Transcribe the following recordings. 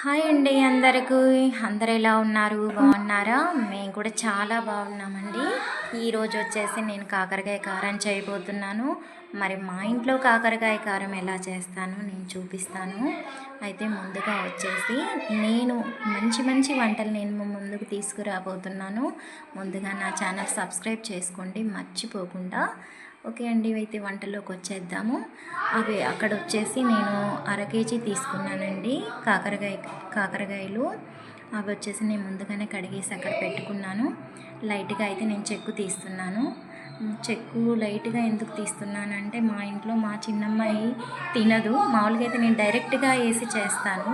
Hi అండి అందరికీ. అందరు ఎలా ఉన్నారు? బాగున్నారా? మేము కూడా చాలా బాగున్నామండి. ఈరోజు వచ్చేసి నేను కాకరకాయ కారం చేయబోతున్నాను. మరి మా ఇంట్లో కాకరకాయ కారం ఎలా చేస్తానో నేను చూపిస్తాను. అయితే ముందుగా వచ్చేసి నేను మంచి మంచి వంటలు నేను ముందుకు తీసుకురాబోతున్నాను. ముందుగా నా ఛానల్ సబ్స్క్రైబ్ చేసుకోండి. మర్చిపోకుండా ఓకే అండి అయితే వంటలోకి వచ్చేద్దాము. అవి అక్కడ వచ్చేసి నేను అర కేజీ తీసుకున్నానండి కాకరకాయ కాకరకాయలు. అవి వచ్చేసి నేను ముందుగానే కడిగేసి అక్కడ పెట్టుకున్నాను. లైట్గా అయితే నేను చెక్కు తీస్తున్నాను. చెక్కు లైట్గా ఎందుకు తీస్తున్నానంటే మా ఇంట్లో మా చిన్నమ్మాయి తినదు. మామూలుగా అయితే నేను డైరెక్ట్గా వేసి చేస్తాను.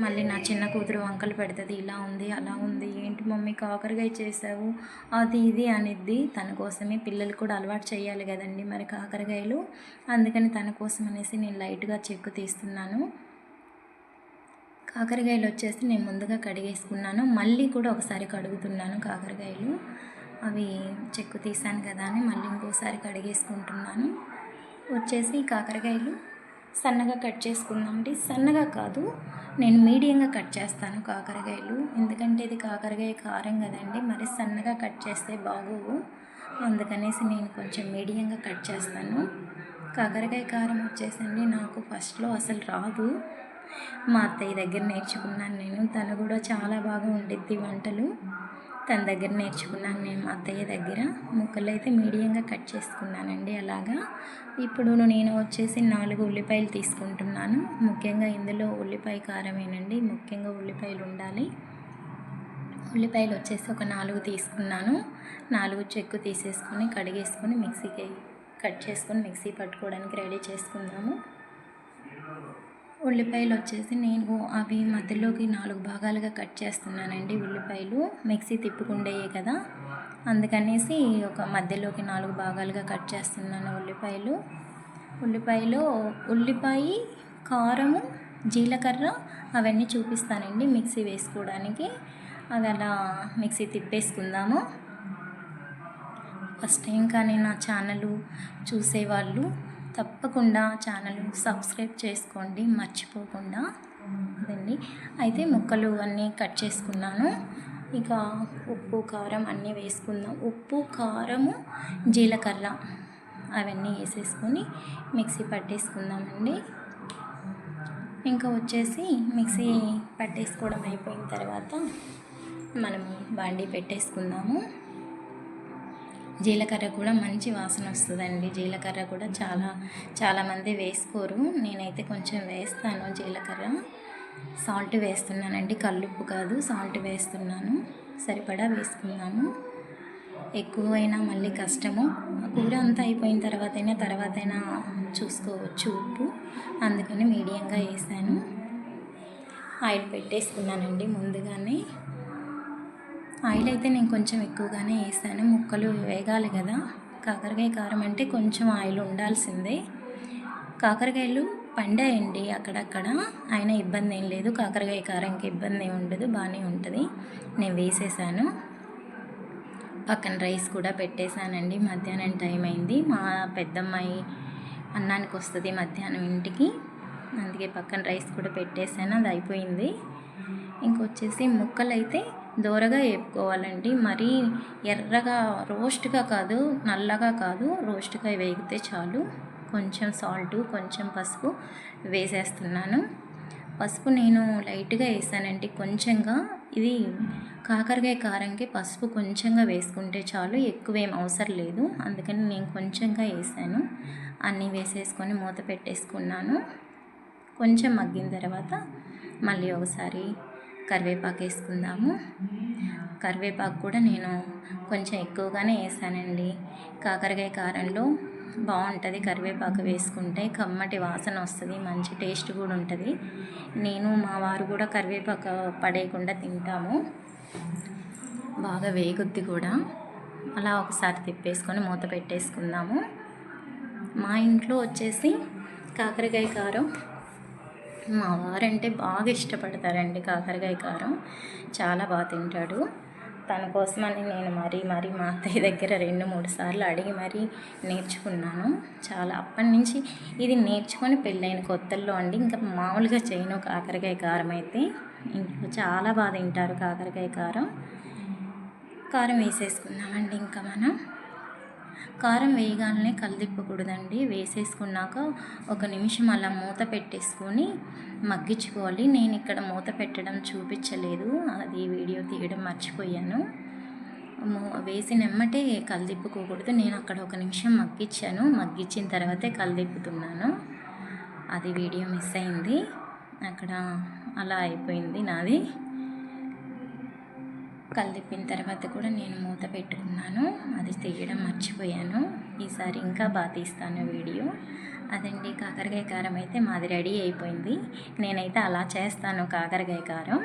మళ్ళీ నా చిన్న కూతురు వంకలు పెడుతుంది ఇలా ఉంది అలా ఉంది ఏంటి మమ్మీ కాకరకాయ చేసావు? అది ఇది అనిద్ది. తన కోసమే పిల్లలు కూడా అలవాటు చేయాలి కదండి మరి కాకరకాయలు. అందుకని తన కోసం అనేసి నేను లైట్గా చెక్కు తీస్తున్నాను. కాకరకాయలు వచ్చేసి నేను ముందుగా కడిగేసుకున్నాను. మళ్ళీ కూడా ఒకసారి కడుగుతున్నాను కాకరకాయలు. అవి చెక్కు తీసాను కదా అని మళ్ళీ ఇంకోసారి కడిగేసుకుంటున్నాను. వచ్చేసి కాకరకాయలు సన్నగా కట్ చేసుకుందామండి. సన్నగా కాదు నేను మీడియంగా కట్ చేస్తాను కాకరకాయలు. ఎందుకంటే ఇది కాకరకాయ కారం కదండి మరి సన్నగా కట్ చేస్తే బాగోవు. అందుకనేసి నేను కొంచెం మీడియంగా కట్ చేస్తాను. కాకరకాయ కారం వచ్చేసండి నాకు ఫస్ట్లో అసలు రాదు. మా అత్తయ్య దగ్గర నేర్చుకున్నాను నేను. తను కూడా చాలా బాగా ఉండిద్ది వంటలు. తన దగ్గర నేర్చుకున్నాను నేను మా అత్తయ్య దగ్గర. ముక్కలు అయితే మీడియంగా కట్ చేసుకున్నానండి అలాగా. ఇప్పుడు నేను వచ్చేసి నాలుగు ఉల్లిపాయలు తీసుకుంటున్నాను. ముఖ్యంగా ఇందులో ఉల్లిపాయ కారమేనండి. ముఖ్యంగా ఉల్లిపాయలు ఉండాలి. ఉల్లిపాయలు వచ్చేసి ఒక నాలుగు తీసుకున్నాను. నాలుగు చెక్కు తీసేసుకొని కడిగేసుకొని మిక్సీకి కట్ చేసుకొని మిక్సీ పట్టుకోవడానికి రెడీ చేసుకుందాము. ఉల్లిపాయలు వచ్చేసి నేను అవి మధ్యలోకి నాలుగు భాగాలుగా కట్ చేస్తున్నానండి ఉల్లిపాయలు. మిక్సీ తిప్పుకుండేయే కదా. అందుకనేసి ఒక మధ్యలోకి నాలుగు భాగాలుగా కట్ చేస్తున్నాను ఉల్లిపాయలు. ఉల్లిపాయలు ఉల్లిపాయ కారము జీలకర్ర అవన్నీ చూపిస్తానండి మిక్సీ వేసుకోవడానికి. అవి అలా మిక్సీ తిప్పేసుకుందాము. ఫస్ట్ టైం కానీ నా ఛానల్ చూసేవాళ్ళు తప్పకుండా ఛానల్ సబ్స్క్రైబ్ చేసుకోండి మర్చిపోకుండా అదండి అయితే ముక్కలు అన్నీ కట్ చేసుకున్నాను. ఇక ఉప్పు కారం అన్నీ వేసుకుందాం. ఉప్పు కారము జీలకర్ర అవన్నీ వేసేసుకొని మిక్సీ పట్టేసుకుందామండి. ఇంకా వచ్చేసి మిక్సీ పట్టేసుకోవడం అయిపోయిన తర్వాత మనము బాండీ పెట్టేసుకుందాము. జీలకర్ర కూడా మంచి వాసన వస్తుందండి. జీలకర్ర కూడా చాలా చాలామంది వేసుకోరు. నేనైతే కొంచెం వేస్తాను జీలకర్ర. సాల్ట్ వేస్తున్నానండి. కల్లుప్పు కాదు సాల్ట్ వేస్తున్నాను. సరిపడా వేసుకున్నాము ఎక్కువైనా మళ్ళీ కష్టము. కూర అంతా అయిపోయిన తర్వాత అయినా తర్వాత అయినా చూసుకోవచ్చు ఉప్పు. అందుకని మీడియంగా వేసాను. ఆయిల్ పెట్టేసుకున్నానండి ముందుగానే. ఆయిల్ అయితే నేను కొంచెం ఎక్కువగానే వేసాను ముక్కలు వేగాలి కదా. కాకరకాయ కారం అంటే కొంచెం ఆయిల్ ఉండాల్సిందే. కాకరకాయలు పండాయండి అక్కడక్కడ. అయినా ఇబ్బంది ఏం లేదు. కాకరకాయ కారంకి ఇబ్బంది ఏమి ఉండదు. బాగానే ఉంటుంది. నేను వేసేసాను. పక్కన రైస్ కూడా పెట్టేశానండి మధ్యాహ్నం టైం అయింది. మా పెద్దమ్మాయి అన్నానికి వస్తుంది మధ్యాహ్నం ఇంటికి. అందుకే పక్కన రైస్ కూడా పెట్టేశాను అది అయిపోయింది. ఇంకొచ్చేసి ముక్కలు అయితే దోరగా వేపుకోవాలండి. మరీ ఎర్రగా రోస్ట్గా కాదు నల్లగా కాదు రోస్ట్గా వేగితే చాలు. కొంచెం సాల్ట్ కొంచెం పసుపు వేసేస్తున్నాను. పసుపు నేను లైట్గా వేసానండి. కొంచెంగా ఇది కాకరకాయ కారంకి పసుపు కొంచెంగా వేసుకుంటే చాలు ఎక్కువ ఏం అవసరం లేదు. అందుకని నేను కొంచెంగా వేసాను. అన్నీ వేసేసుకొని మూత పెట్టేసుకున్నాను. కొంచెం మగ్గిన తర్వాత మళ్ళీ ఒకసారి కరివేపాకు వేసుకుందాము. కరివేపాకు కూడా నేను కొంచెం ఎక్కువగానే వేసానండి. కాకరకాయ కారంలో బాగుంటుంది కరివేపాకు వేసుకుంటే. కమ్మటి వాసన వస్తుంది మంచి టేస్ట్ కూడా ఉంటుంది. నేను మా వారు కూడా కరివేపాకు పడేయకుండా తింటాము. బాగా వేగుద్ది కూడా. అలా ఒకసారి తిప్పేసుకొని మూత పెట్టేసుకుందాము. మా ఇంట్లో వచ్చేసి కాకరకాయ కారం మా వారంటే బాగా ఇష్టపడతారండి కాకరకాయ కారం. చాలా బాగా తింటాడు. తన కోసమని నేను మరీ మరీ మా అత్తయ్య దగ్గర రెండు మూడు సార్లు అడిగి మరీ నేర్చుకున్నాను. చాలా అప్పటి నుంచి ఇది నేర్చుకొని పెళ్ళైన కొత్తల్లో అండి. ఇంకా మామూలుగా చేయను కాకరకాయ కారం అయితే. ఇంట్లో చాలా బాగా తింటారు కాకరకాయ కారం. కారం వేసేసుకున్నామండి ఇంకా మనం. కారం వేయగానే కలదిప్పకూడదండి వేసేసుకున్నాక ఒక నిమిషం అలా మూత పెట్టేసుకొని మగ్గించుకోవాలి. నేను ఇక్కడ మూత పెట్టడం చూపించలేదు. అది వీడియో తీయడం మర్చిపోయాను. మూ- వేసిన ఎమ్మటే నేను అక్కడ ఒక నిమిషం మగ్గించాను. మగ్గించిన తర్వాతే కలదిప్పుతున్నాను అది వీడియో మిస్ అయింది. అక్కడ అలా అయిపోయింది నాది. కలిపిన తర్వాత కూడా నేను మూత పెట్టుకున్నాను. అది తీయడం మర్చిపోయాను. ఈసారి ఇంకా బాగా తీస్తాను వీడియో. అదండి కాకరకాయ కారం అయితే మాది రెడీ అయిపోయింది. నేనైతే అలా చేస్తాను కాకరకాయ కారం.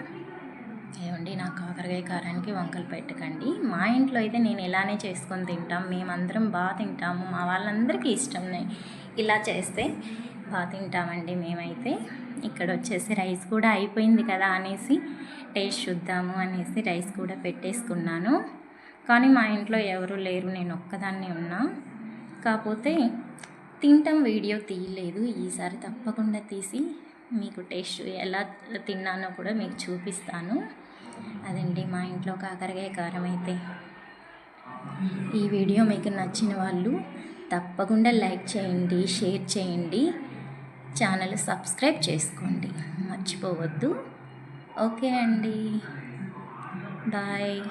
ఏమండి నా కాకరకాయ కారానికి వంకలు పెట్టకండి. మా ఇంట్లో అయితే నేను ఇలానే చేసుకొని తింటాం. మేమందరం బాగా తింటాము. మా వాళ్ళందరికీ ఇష్టం ఇలా చేస్తే బాగా తింటామండి మేమైతే. ఇక్కడ వచ్చేసి రైస్ కూడా అయిపోయింది కదా అనేసి టేస్ట్ చూద్దాము అనేసి రైస్ కూడా పెట్టేసుకున్నాను. కానీ మా ఇంట్లో ఎవరు లేరు నేను ఒక్కదాన్నే ఉన్నా. కాకపోతే తింటాం వీడియో తీయలేదు. ఈసారి తప్పకుండా తీసి మీకు టేస్ట్ ఎలా తిన్నానో కూడా మీకు చూపిస్తాను. అదండి మా ఇంట్లో కాకరకాయ కారం అయితే. ఈ వీడియో మీకు నచ్చిన వాళ్ళు తప్పకుండా లైక్ చేయండి షేర్ చేయండి. ఛానల్ సబ్స్క్రైబ్ చేసుకోండి. మర్చిపోవద్దు. ఓకే అండి. బాయ్.